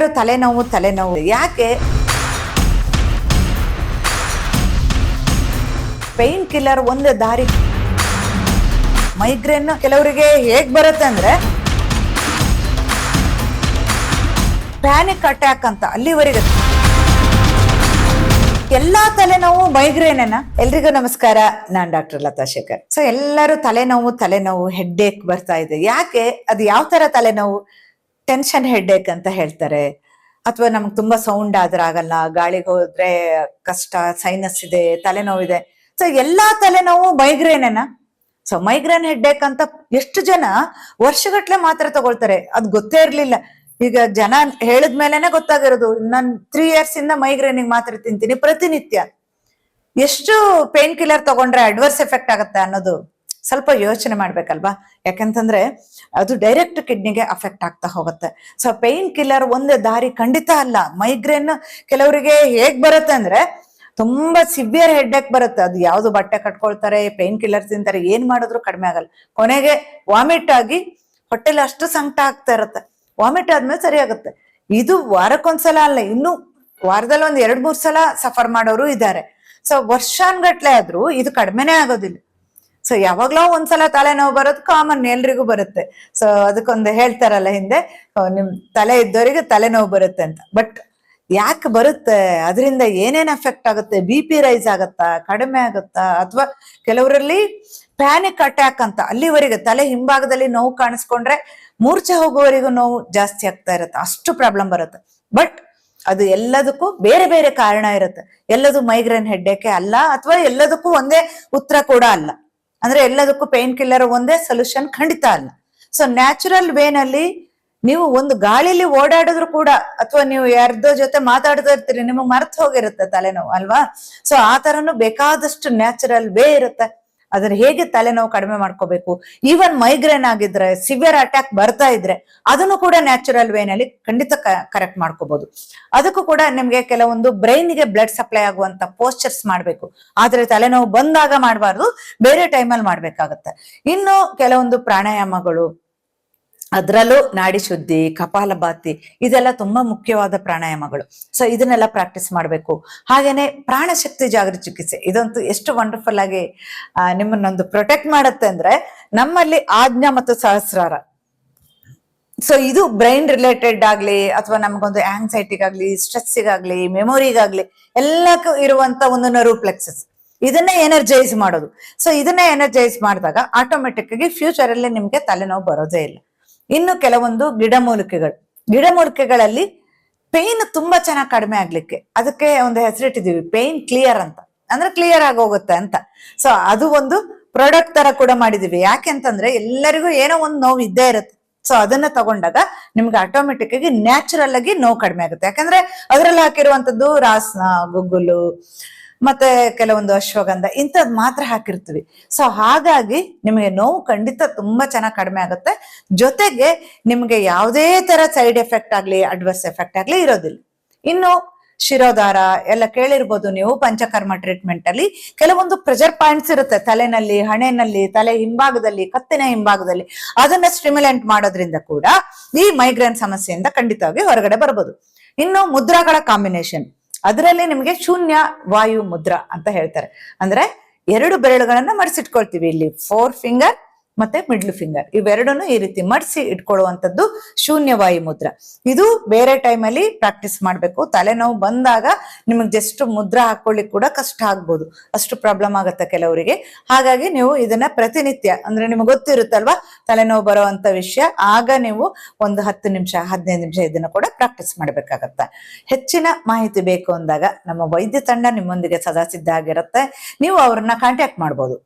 ಎಲ್ಲರೂ ತಲೆನೋವು ತಲೆನೋವು. ಯಾಕೆ? ಪೈನ್ ಕಿಲ್ಲರ್ ಒಂದು ದಾರಿ. ಮೈಗ್ರೇನ್ ಕೆಲವರಿಗೆ ಹೇಗ್ ಬರುತ್ತೆ ಅಂದ್ರೆ, ಪ್ಯಾನಿಕ್ ಅಟ್ಯಾಕ್ ಅಂತ ಅಲ್ಲಿವರೆಗೆ. ಎಲ್ಲಾ ತಲೆನೋವು ಮೈಗ್ರೇನೇನ. ಎಲ್ರಿಗೂ ನಮಸ್ಕಾರ. ನಾನ್ ಡಾಕ್ಟರ್ ಲತಾ ಶೇಖರ್. ಸೊ ಎಲ್ಲರೂ ತಲೆನೋವು ತಲೆನೋವು ಹೆಡ್ಡೇಕ್ ಬರ್ತಾ ಇದೆ. ಯಾಕೆ? ಅದು ಯಾವ ತರ ತಲೆನೋವು? ಟೆನ್ಷನ್ ಹೆಡ್ಡೇಕ್ ಅಂತ ಹೇಳ್ತಾರೆ. ಅಥವಾ ನಮ್ಗೆ ತುಂಬಾ ಸೌಂಡ್ ಆದ್ರೆ ಆಗಲ್ಲ, ಗಾಳಿಗೆ ಹೋದ್ರೆ ಕಷ್ಟ ಸೈನಸ್ ಇದೆ ತಲೆನೋವಿದೆ ಸೊ ಎಲ್ಲಾ ತಲೆನೋವು ಮೈಗ್ರೇನೇನಾ ಸೊ ಮೈಗ್ರೇನ್ ಹೆಡ್ಡೇಕ್ ಅಂತ ಎಷ್ಟು ಜನ ವರ್ಷಗಟ್ಲೆ ಮಾತ್ರ ತಗೊಳ್ತಾರೆ. ಅದ್ ಗೊತ್ತೇ ಇರ್ಲಿಲ್ಲ. ಈಗ ಜನ ಹೇಳಿದ್ಮೇಲೆನೆ ಗೊತ್ತಾಗಿರೋದು, ನನ್ ತ್ರೀ ಇಯರ್ಸ್ ಇಂದ ಮೈಗ್ರೇನಿಗೆ ಮಾತ್ರ ತಿಂತೀನಿ ಪ್ರತಿನಿತ್ಯ. ಎಷ್ಟು ಪೇನ್ ಕಿಲ್ಲರ್ ತಗೊಂಡ್ರೆ ಅಡ್ವರ್ಸ್ ಎಫೆಕ್ಟ್ ಆಗುತ್ತೆ ಅನ್ನೋದು. ಸ್ವಲ್ಪ ಯೋಚನೆ ಮಾಡ್ಬೇಕಲ್ವಾ? ಯಾಕಂತಂದ್ರೆ ಅದು ಡೈರೆಕ್ಟ್ ಕಿಡ್ನಿಗೆ ಅಫೆಕ್ಟ್ ಆಗ್ತಾ ಹೋಗುತ್ತೆ. ಸೊ ಪೇನ್ ಕಿಲ್ಲರ್ ಒಂದೇ ದಾರಿ ಖಂಡಿತ ಅಲ್ಲ. ಮೈಗ್ರೇನ್ ಕೆಲವರಿಗೆ ಹೇಗ್ ಬರುತ್ತೆ ಅಂದ್ರೆ ತುಂಬಾ ಸಿವಿಯರ್ ಹೆಡ್ಡೇಕ್ ಬರುತ್ತೆ. ಅದು ಯಾವ್ದು ಬಟ್ಟೆ ಕಟ್ಕೊಳ್ತಾರೆ ಪೇನ್ ಕಿಲ್ಲರ್ ತಿಂತಾರೆ, ಏನ್ ಮಾಡಿದ್ರು ಕಡಿಮೆ ಆಗಲ್ಲ. ಕೊನೆಗೆ ವಾಮಿಟ್ ಆಗಿ ಹೊಟ್ಟೆಲಿ ಅಷ್ಟು ಸಂಕಟ ಆಗ್ತಾ ಇರುತ್ತೆ. ವಾಮಿಟ್ ಆದ್ಮೇಲೆ ಸರಿ ಆಗುತ್ತೆ. ಇದು ವಾರಕ್ಕೊಂದ್ಸಲ ಅಲ್ಲ, ಇನ್ನು ವಾರದಲ್ಲಿ ಒಂದ್ ಎರಡ್ ಮೂರ್ ಸಲ ಸಫರ್ ಮಾಡೋರು ಇದ್ದಾರೆ. ಸೊ ವರ್ಷಾನ್ಗಟ್ಲೆ ಆದ್ರೂ ಇದು ಕಡಿಮೆನೇ ಆಗೋದಿಲ್ಲ. ಸೊ ಯಾವಾಗ್ಲೋ ಒಂದ್ಸಲ ತಲೆನೋವು ಬರೋದು ಕಾಮನ್ ಎಲ್ರಿಗೂ ಬರುತ್ತೆ. ಸೊ ಅದಕ್ಕೊಂದು ಹೇಳ್ತಾರಲ್ಲ ಹಿಂದೆ ನಿಮ್ ತಲೆ ಇದ್ದವರಿಗೆ ತಲೆನೋವು ಬರುತ್ತೆ ಅಂತ. ಬಟ್ ಯಾಕೆ ಬರುತ್ತೆ? ಅದರಿಂದ ಏನೇನ್ ಎಫೆಕ್ಟ್ ಆಗುತ್ತೆ? ಬಿ ಪಿ ರೈಸ್ ಆಗತ್ತಾ? ಕಡಿಮೆ ಆಗುತ್ತಾ? ಅಥವಾ ಕೆಲವರಲ್ಲಿ ಪ್ಯಾನಿಕ್ ಅಟ್ಯಾಕ್ ಅಂತ, ಅಲ್ಲಿವರೆಗೆ ತಲೆ ಹಿಂಭಾಗದಲ್ಲಿ ನೋವು ಕಾಣಿಸ್ಕೊಂಡ್ರೆ ಮೂರ್ಛೆ ಹೋಗುವವರೆಗೂ ನೋವು ಜಾಸ್ತಿ ಆಗ್ತಾ ಇರುತ್ತೆ. ಅಷ್ಟು ಪ್ರಾಬ್ಲಮ್ ಬರುತ್ತೆ. ಬಟ್ ಅದು ಎಲ್ಲದಕ್ಕೂ ಬೇರೆ ಬೇರೆ ಕಾರಣ ಇರುತ್ತೆ. ಎಲ್ಲದು ಮೈಗ್ರೇನ್ ಹೆಡ್ಡೇಕೆ ಅಲ್ಲ, ಅಥವಾ ಎಲ್ಲದಕ್ಕೂ ಒಂದೇ ಉತ್ತರ ಕೂಡ ಅಲ್ಲ. ಅಂದ್ರೆ ಎಲ್ಲದಕ್ಕೂ ಪೇನ್ ಕಿಲ್ಲರ್ ಒಂದೇ ಸೊಲ್ಯೂಷನ್ ಖಂಡಿತ ಅಲ್ಲ. ಸೊ ನ್ಯಾಚುರಲ್ ವೇನಲ್ಲಿ ನೀವು ಒಂದು ಗಾಳಿಲಿ ಓಡಾಡಿದ್ರು ಕೂಡ, ಅಥವಾ ನೀವು ಯಾರ್ದೋ ಜೊತೆ ಮಾತಾಡ್ತಾ ಇರ್ತೀರಿ, ನಿಮಗೆ ಮರ್ತು ಹೋಗಿರುತ್ತೆ ತಲೆನೋವು ಅಲ್ವಾ? ಸೊ ಆ ತರನು ಬೇಕಾದಷ್ಟು ನ್ಯಾಚುರಲ್ ವೇ ಇರುತ್ತೆ. ಅದನ್ನ ಹೇಗೆ ತಲೆನೋವು ಕಡಿಮೆ ಮಾಡ್ಕೋಬೇಕು? ಈವನ್ ಮೈಗ್ರೇನ್ ಆಗಿದ್ರೆ ಸಿವಿಯರ್ ಅಟ್ಯಾಕ್ ಬರ್ತಾ ಇದ್ರೆ, ಅದನ್ನು ಕೂಡ ನ್ಯಾಚುರಲ್ ವೇನಲ್ಲಿ ಖಂಡಿತ ಕರೆಕ್ಟ್ ಮಾಡ್ಕೋಬಹುದು ಅದಕ್ಕೂ ಕೂಡ ನಿಮ್ಗೆ ಕೆಲವೊಂದು ಬ್ರೈನ್ಗೆ ಬ್ಲಡ್ ಸಪ್ಲೈ ಆಗುವಂತ ಪೋಸ್ಚರ್ಸ್ ಮಾಡ್ಬೇಕು. ಆದ್ರೆ ತಲೆನೋವು ಬಂದಾಗ ಮಾಡಬಾರ್ದು, ಬೇರೆ ಟೈಮಲ್ಲಿ ಮಾಡ್ಬೇಕಾಗತ್ತೆ. ಇನ್ನು ಕೆಲವೊಂದು ಪ್ರಾಣಾಯಾಮಗಳು ಅದರಲ್ಲೂ ನಾಡಿ ಶುದ್ಧಿ ಕಪಾಲಭಾತಿ ಇದೆಲ್ಲ ತುಂಬಾ ಮುಖ್ಯವಾದ ಪ್ರಾಣಾಯಾಮಗಳು. ಸೊ ಇದನ್ನೆಲ್ಲ ಪ್ರಾಕ್ಟೀಸ್ ಮಾಡಬೇಕು. ಹಾಗೇನೆ ಪ್ರಾಣಶಕ್ತಿ ಜಾಗೃತಿ ಚಿಕಿತ್ಸೆ. ಇದಂತೂ ಎಷ್ಟು ವಂಡರ್ಫುಲ್ ಆಗಿ ನಿಮ್ಮನ್ನೊಂದು ಪ್ರೊಟೆಕ್ಟ್ ಮಾಡುತ್ತೆ ಅಂದ್ರೆ ನಮ್ಮಲ್ಲಿ ಆಜ್ಞಾ ಮತ್ತು ಸಹಸ್ರಾರ. ಸೊ ಇದು ಬ್ರೈನ್ ರಿಲೇಟೆಡ್ ಆಗ್ಲಿ ಅಥವಾ ನಮಗೊಂದು ಆಂಗ್ಸೈಟಿಗಾಗ್ಲಿ ಸ್ಟ್ರೆಸ್ಸಿಗಾಗ್ಲಿ ಮೆಮೊರಿಗಾಗ್ಲಿ ಎಲ್ಲಕ್ಕೂ ಇರುವಂತ ಒಂದು ನರೂಪ್ಲೆಕ್ಸಸ್ ಪ್ಲೆಕ್ಸಸ್ ಇದನ್ನೇ ಎನರ್ಜೈಸ್ ಮಾಡೋದು. ಸೊ ಇದನ್ನೇ ಎನರ್ಜೈಸ್ ಮಾಡಿದಾಗ ಆಟೋಮೆಟಿಕ್ ಆಗಿ ಫ್ಯೂಚರ್ ಅಲ್ಲಿ ನಿಮ್ಗೆ ತಲೆನೋವು ಬರೋದೇ ಇಲ್ಲ. ಇನ್ನು ಕೆಲವೊಂದು ಗಿಡಮೂಲಿಕೆಗಳು. ಗಿಡಮೂಲಿಕೆಗಳಲ್ಲಿ ಪೇನ್ ತುಂಬಾ ಚೆನ್ನಾಗಿ ಕಡಿಮೆ ಆಗ್ಲಿಕ್ಕೆ. ಅದಕ್ಕೆ ಒಂದು ಹೆಸರಿಟ್ಟಿದೀವಿ ಪೇನ್ ಕ್ಲಿಯರ್ ಅಂತ. ಅಂದ್ರೆ ಕ್ಲಿಯರ್ ಆಗಿ ಹೋಗುತ್ತೆ ಅಂತ. ಸೊ ಅದು ಒಂದು ಪ್ರಾಡಕ್ಟ್ ತರ ಕೂಡ ಮಾಡಿದೀವಿ ಯಾಕೆ ಅಂತಂದ್ರೆ ಎಲ್ಲರಿಗೂ ಏನೋ ಒಂದು ನೋವು ಇದ್ದೇ ಇರುತ್ತೆ. ಸೊ ಅದನ್ನ ತಗೊಂಡಾಗ ನಿಮ್ಗೆ ಆಟೋಮೆಟಿಕ್ ಆಗಿ ನ್ಯಾಚುರಲ್ ಆಗಿ ನೋವು ಕಡಿಮೆ ಆಗುತ್ತೆ. ಯಾಕಂದ್ರೆ ಅದ್ರಲ್ಲಿ ಹಾಕಿರುವಂತದ್ದು ರಾಸ್ನ, ಗುಗ್ಗುಲು ಮತ್ತೆ ಕೆಲವೊಂದು ಅಶ್ವಗಂಧ ಇಂಥದ್ ಮಾತ್ರ ಹಾಕಿರ್ತೀವಿ. ಸೊ ಹಾಗಾಗಿ ನಿಮಗೆ ನೋವು ಖಂಡಿತ ತುಂಬಾ ಚೆನ್ನಾಗಿ ಕಡಿಮೆ ಆಗುತ್ತೆ. ಜೊತೆಗೆ ನಿಮಗೆ ಯಾವುದೇ ತರ ಸೈಡ್ ಎಫೆಕ್ಟ್ ಆಗ್ಲಿ ಅಡ್ವರ್ಸ್ ಎಫೆಕ್ಟ್ ಆಗ್ಲಿ ಇರೋದಿಲ್ಲ. ಇನ್ನು ಶಿರೋದಾರ ಎಲ್ಲ ಕೇಳಿರ್ಬೋದು ನೀವು ಪಂಚಕರ್ಮ ಟ್ರೀಟ್ಮೆಂಟ್ ಅಲ್ಲಿ. ಕೆಲವೊಂದು ಪ್ರೆಷರ್ ಪಾಯಿಂಟ್ಸ್ ಇರುತ್ತೆ ತಲೆನಲ್ಲಿ ಹಣೆನಲ್ಲಿ ತಲೆ ಹಿಂಭಾಗದಲ್ಲಿ, ಕತ್ತಿನ ಹಿಂಭಾಗದಲ್ಲಿ. ಅದನ್ನ ಸ್ಟಿಮ್ಯುಲೆಂಟ್ ಮಾಡೋದ್ರಿಂದ ಕೂಡ ಈ ಮೈಗ್ರೇನ್ ಸಮಸ್ಯೆಯಿಂದ ಖಂಡಿತವಾಗಿ ಹೊರಗಡೆ ಬರ್ಬೋದು. ಇನ್ನು ಮುದ್ರಾಗಳ ಕಾಂಬಿನೇಷನ್ ಅದರಲ್ಲಿ ನಿಮಗೆ ಶೂನ್ಯ ವಾಯು ಮುದ್ರಾ ಅಂತ ಹೇಳ್ತಾರೆ. ಅಂದ್ರೆ ಎರಡು ಬೆರಳುಗಳನ್ನ ಮಡಿಸಿಟ್ಕೊಳ್ತೀವಿ ಇಲ್ಲಿ. ಫೋರ್ ಫಿಂಗರ್ ಮತ್ತೆ ಮಿಡ್ಲ್ ಫಿಂಗರ್ ಇವೆರಡನ್ನು ಈ ರೀತಿ ಮಡಿಸಿ ಇಟ್ಕೊಳ್ಳುವಂಥದ್ದು ಶೂನ್ಯ ವಾಯು ಮುದ್ರಾ. ಇದು ಬೇರೆ ಟೈಮಲ್ಲಿ ಪ್ರಾಕ್ಟೀಸ್ ಮಾಡಬೇಕು. ತಲೆನೋವು ಬಂದಾಗ ನಿಮಗೆ ಜಸ್ಟ್ ಮುದ್ರ ಹಾಕೊಳ್ಳಿ ಕೂಡ ಕಷ್ಟ ಆಗ್ಬೋದು. ಅಷ್ಟು ಪ್ರಾಬ್ಲಮ್ ಆಗುತ್ತೆ ಕೆಲವರಿಗೆ. ಹಾಗಾಗಿ ನೀವು ಇದನ್ನ ಪ್ರತಿನಿತ್ಯ, ಅಂದ್ರೆ ನಿಮ್ಗೆ ಗೊತ್ತಿರುತ್ತಲ್ವಾ, ತಲೆನೋವು ಬರುವಂತ ವಿಷಯ, ಆಗ ನೀವು ಒಂದು ಹತ್ತು ನಿಮಿಷ, ಹದಿನೈದು ನಿಮಿಷ ಇದನ್ನ ಕೂಡ ಪ್ರಾಕ್ಟೀಸ್ ಮಾಡಬೇಕಾಗತ್ತೆ. ಹೆಚ್ಚಿನ ಮಾಹಿತಿ ಬೇಕು ಅಂದಾಗ ನಮ್ಮ ವೈದ್ಯ ತಂಡ ನಿಮ್ಮೊಂದಿಗೆ ಸದಾ ಸಿದ್ಧ ಆಗಿರುತ್ತೆ. ನೀವು ಅವ್ರನ್ನ ಕಾಂಟ್ಯಾಕ್ಟ್ ಮಾಡ್ಬೋದು.